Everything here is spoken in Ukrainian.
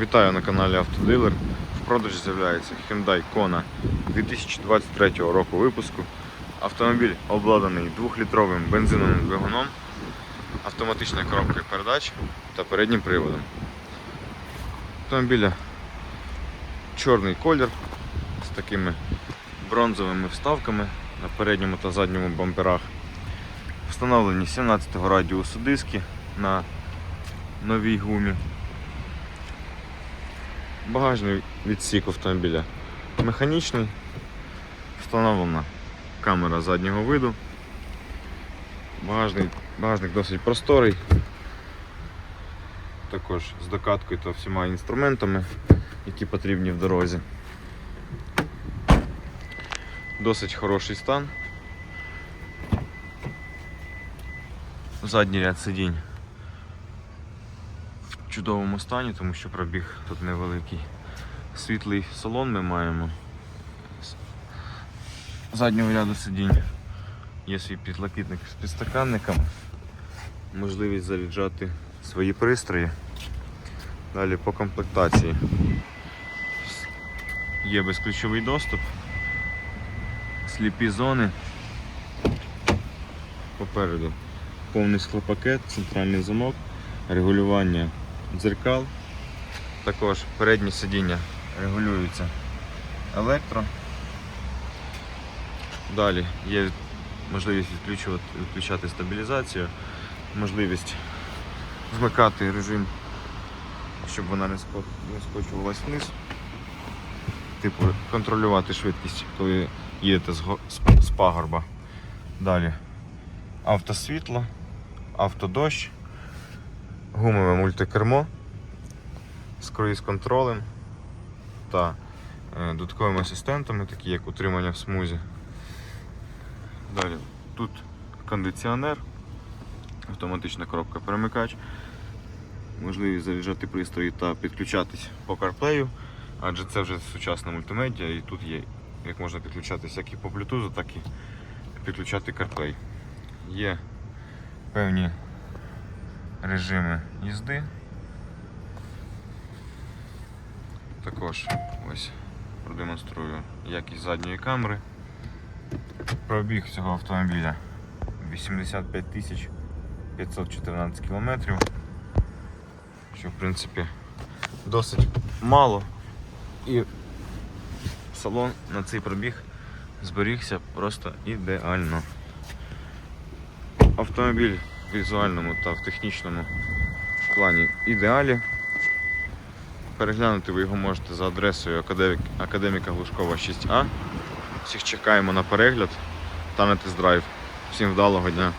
Вітаю на каналі Автодилер. В продажі з'являється Hyundai Kona 2023 року випуску. Автомобіль обладнаний 2-літровим бензиновим двигуном, автоматичною коробкою передач та переднім приводом. Автомобіля чорний колір з такими бронзовими вставками на передньому та задньому бамперах. Встановлені 17-го радіусу диски на новій гумі. Багажний відсік автомобіля механічний. Встановлена камера заднього виду. Багажний, багажник досить просторий. Також з докаткою та всіма інструментами, які потрібні в дорозі. Досить хороший стан. Задній ряд сидінь чудовому стані, тому що пробіг тут невеликий. Світлий салон ми маємо. Заднього ряду сидінь є свій підлокітник з підстаканником, можливість заряджати свої пристрої. Далі по комплектації є безключовий доступ, сліпі зони. Попереду повний склопакет, центральний замок, регулювання дзеркал. Також передні сидіння регулюються електро. Далі є можливість відключувати, відключати стабілізацію, можливість вмикати режим, щоб вона не ско- скочувалась вниз. Типу контролювати швидкість, коли їдете з, го- з пагорба. Далі автосвітло, автодощ, гумове мультикермо з круїз-контролем та е, додатковими асистентами, такі як утримання в смузі. Далі тут кондиціонер, автоматична коробка перемикач, можливість заряджати пристрої та підключатись по CarPlay, адже це вже сучасна мультимедіа і тут є як можна підключатись як і по Bluetooth, так і підключати CarPlay. Є певні режими їзди. Також ось продемонструю якість задньої камери. Пробіг цього автомобіля 85 тисяч 514 кілометрів, що в принципі досить мало. І салон на цей пробіг зберігся просто ідеально. Автомобіль візуальному та в технічному плані ідеалі. Переглянути ви його можете за адресою Академіка Глушкова 6А. Всіх чекаємо на перегляд та на тест-драйв. Всім вдалого дня!